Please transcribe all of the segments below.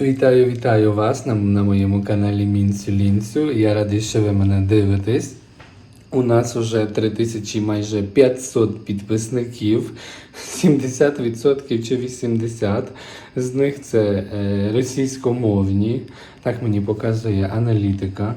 Вітаю, вітаю вас на, на моєму каналі Мінцю Лінцю. Я радий, що ви мене дивитесь. У нас вже 3000 майже 500 підписників, 70% чи 80% з них це е, російськомовні. Так мені показує аналітика.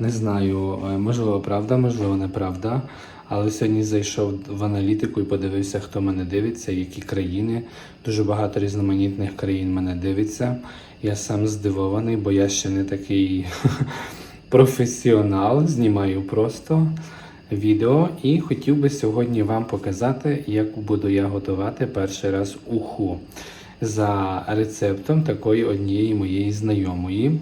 Не знаю, е, можливо, правда, можливо, неправда. Але сьогодні зайшов в аналітику і подивився, хто мене дивиться, які країни. Дуже багато різноманітних країн мене дивиться. Я сам здивований, бо я ще не такий професіонал. Знімаю просто відео і хотів би сьогодні вам показати, як буду я готувати перший раз уху за рецептом такої однієї моєї знайомої.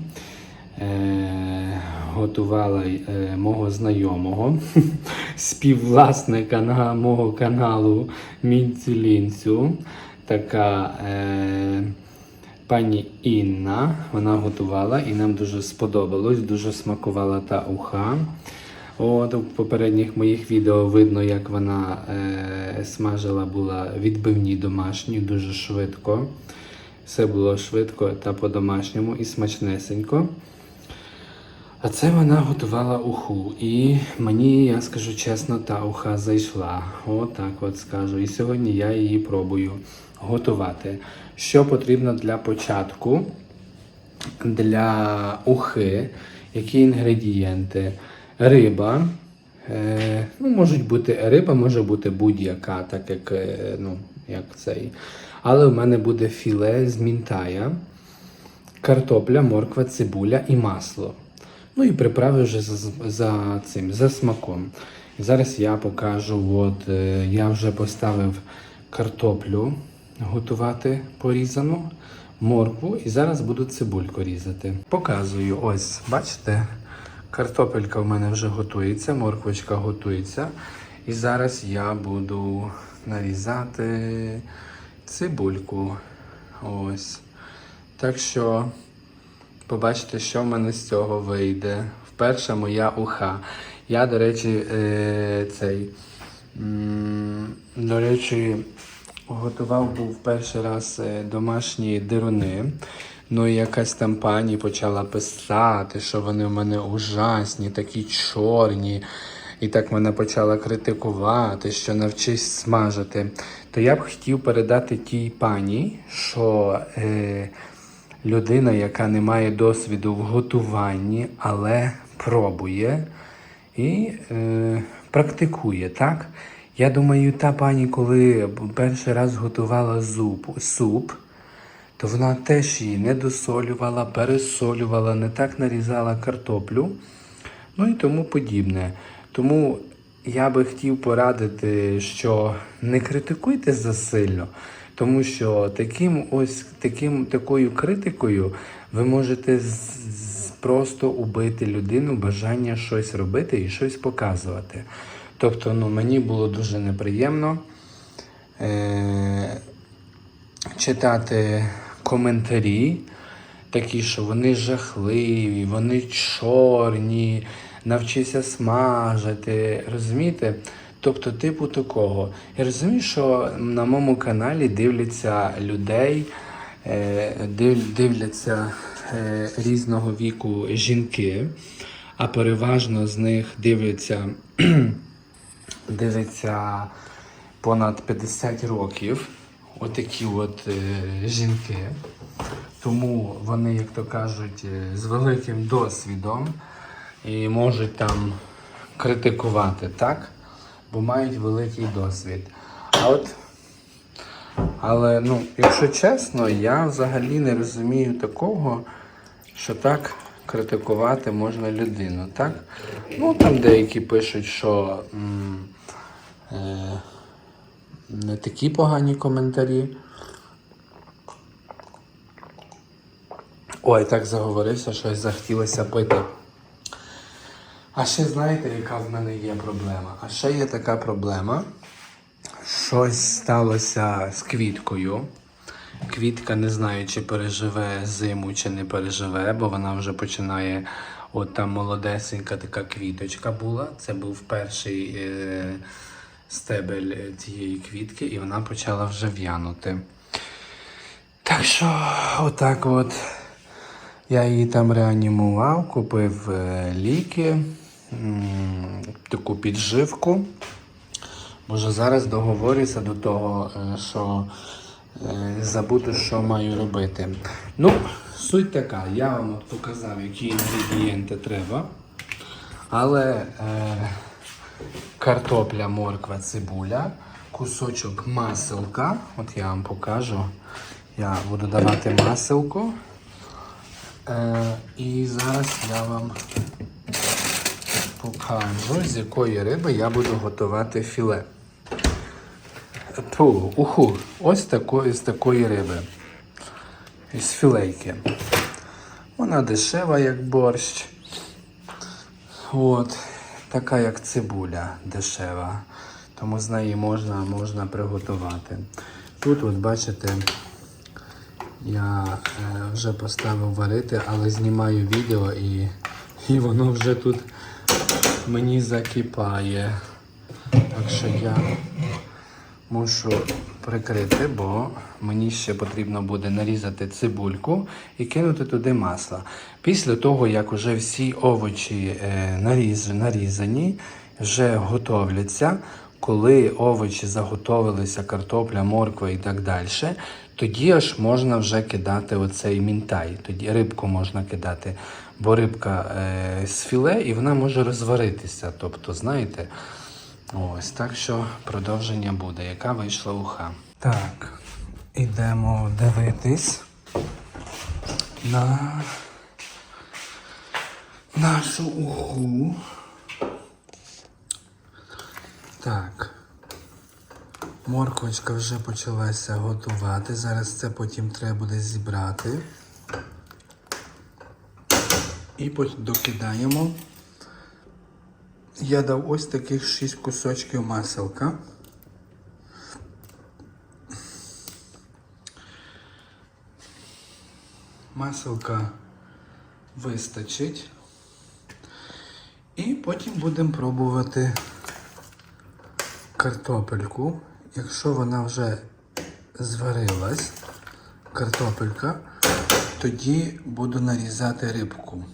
Е, готувала е, мого знайомого, співвласника на мого каналу Мінцю Лінцю. Така е, пані Інна. Вона готувала і нам дуже сподобалось, дуже смакувала та уха. От у попередніх моїх відео видно, як вона е, смажила була відбивні домашні дуже швидко. Все було швидко та по-домашньому і смачнесенько. А це вона готувала уху. І мені, я скажу чесно, та уха зайшла. От от скажу. І сьогодні я її пробую готувати. Що потрібно для початку? Для ухи, які інгредієнти? Риба. Е, ну, можуть бути риба, може бути будь-яка, так як, е, ну, як цей. Але в мене буде філе з мінтая, картопля, морква, цибуля і масло. Ну і приправи вже за, за цим, за смаком. Зараз я покажу, от е, я вже поставив картоплю готувати порізану, моркву і зараз буду цибульку різати. Показую, ось, бачите, картопелька в мене вже готується, морквочка готується. І зараз я буду нарізати цибульку. Ось. Так що побачите, що в мене з цього вийде. Вперше моя уха. Я, до речі, е, цей. До речі, готував був перший раз е, домашні дируни. Ну і якась там пані почала писати, що вони в мене ужасні, такі чорні. І так мене почала критикувати, що навчись смажити. То я б хотів передати тій пані, що е, людина, яка не має досвіду в готуванні, але пробує і е, практикує, так? Я думаю, та пані, коли перший раз готувала зуп, суп, то вона теж її не досолювала, пересолювала, не так нарізала картоплю, ну і тому подібне. Тому я би хотів порадити, що не критикуйте засильно, тому що таким ось таким, такою критикою ви можете просто убити людину бажання щось робити і щось показувати. Тобто, ну, мені було дуже неприємно. Е- читати коментарі, такі, що вони жахливі, вони чорні, навчися смажити. Розумієте? Тобто, типу такого. Я розумію, що на моєму каналі дивляться людей, е, дивляться е, різного віку жінки, а переважно з них дивляться, дивляться понад 50 років. Отакі от е, жінки. Тому вони, як то кажуть, з великим досвідом і можуть там критикувати, так? Бо мають великий досвід. А от, але, ну, якщо чесно, я взагалі не розумію такого, що так критикувати можна людину, так? Ну, там деякі пишуть, що. м, е, не такі погані коментарі. Ой, так заговорився, щось захотілося пити. А ще знаєте, яка в мене є проблема? А ще є така проблема. Щось сталося з квіткою. Квітка не знаю, чи переживе зиму, чи не переживе, бо вона вже починає. От там молодесенька така квіточка була. Це був перший е, стебель е, цієї квітки, і вона почала вже в'янути. Так що, отак от. Я її там реанімував, купив е, ліки, таку підживку. Може зараз договорюся до того, е, що е, забуду, що маю робити. Ну, суть така, я вам от показав, які інгредієнти треба. Але е, картопля, морква, цибуля, кусочок маселка. От я вам покажу. Я буду давати маселку. Е, і зараз я вам покажу, з якої риби я буду готувати філе. Ту, уху, ось такої, з такої риби. Із філейки. Вона дешева, як борщ. От, така як цибуля дешева. Тому з неї можна, можна приготувати. Тут, от бачите, я е, вже поставив варити, але знімаю відео і, і воно вже тут мені закипає. Так що я мушу прикрити, бо мені ще потрібно буде нарізати цибульку і кинути туди масло. Після того, як вже всі овочі е, наріз, нарізані, вже готовляться. Коли овочі заготовилися, картопля, морква і так далі, тоді аж можна вже кидати оцей мінтай. Тоді рибку можна кидати, бо рибка е, з філе і вона може розваритися. Тобто, знаєте, ось так що продовження буде, яка вийшла уха. Так, ідемо дивитись на нашу уху. Так. Морквочка вже почалася готувати. Зараз це потім треба буде зібрати. І докидаємо. Я дав ось таких 6 кусочків маселка. Маселка вистачить. І потім будемо пробувати картопельку. Якщо вона вже зварилась, картопелька, тоді буду нарізати рибку.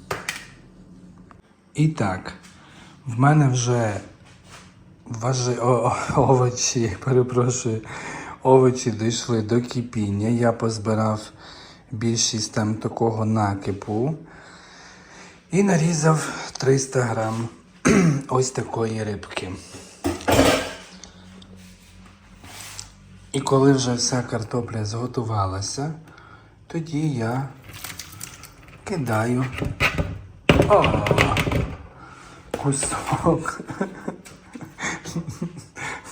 І так, в мене вже важи... о, овочі, перепрошую, овочі дійшли до кипіння. Я позбирав більшість там такого накипу і нарізав 300 грам ось такої рибки. І коли вже вся картопля зготувалася, тоді я кидаю о, кусок.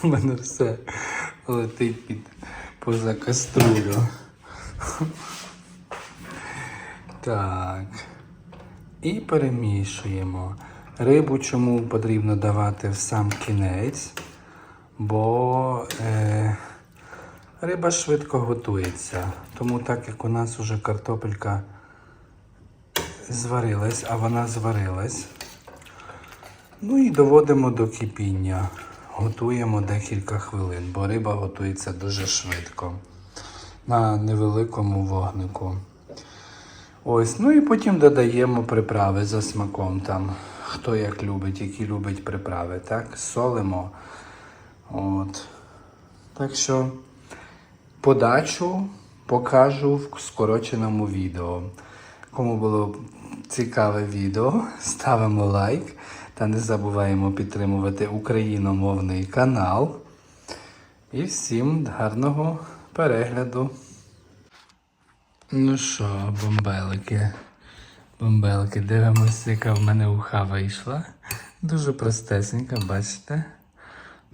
У мене все летить під поза каструлю. Так. І перемішуємо. Рибу чому потрібно давати в сам кінець, бо е, риба швидко готується. Тому так як у нас вже картопелька зварилась, а вона зварилась. Ну і доводимо до кипіння. Готуємо декілька хвилин, бо риба готується дуже швидко на невеликому вогнику. Ось, ну і потім додаємо приправи за смаком там. Хто як любить, які любить приправи, так? Солимо. От. Так що подачу покажу в скороченому відео. Кому було цікаве відео, ставимо лайк та не забуваємо підтримувати україномовний канал. І всім гарного перегляду. Ну що, бомбелики, бомбелики, дивимося, яка в мене уха вийшла. Дуже простесенька, бачите?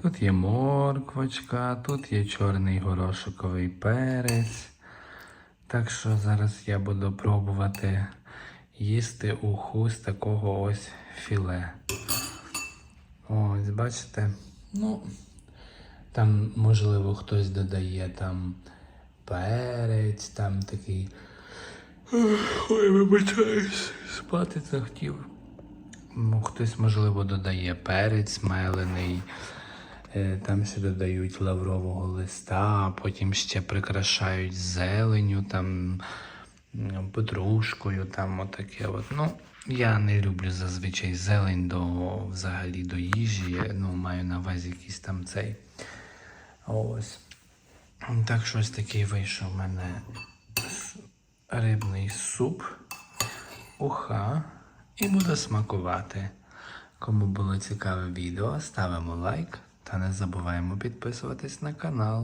Тут є морквочка, тут є чорний горошиковий перець. Так що зараз я буду пробувати їсти уху з такого ось філе. Ось, бачите? Ну, там, можливо, хтось додає там перець, там такий. Ой, вибачаюсь, спати захотів. Ну, хтось, можливо, додає перець мелений. Е, Там ще додають лаврового листа, а потім ще прикрашають зеленю, там петрушкою, там отаке. От. Ну, я не люблю зазвичай зелень до взагалі до їжі. Ну, маю на увазі якийсь там цей. Ось. Так, щось такий вийшов у мене рибний суп. Уха. І буду смакувати. Кому було цікаве відео, ставимо лайк та не забуваємо підписуватись на канал.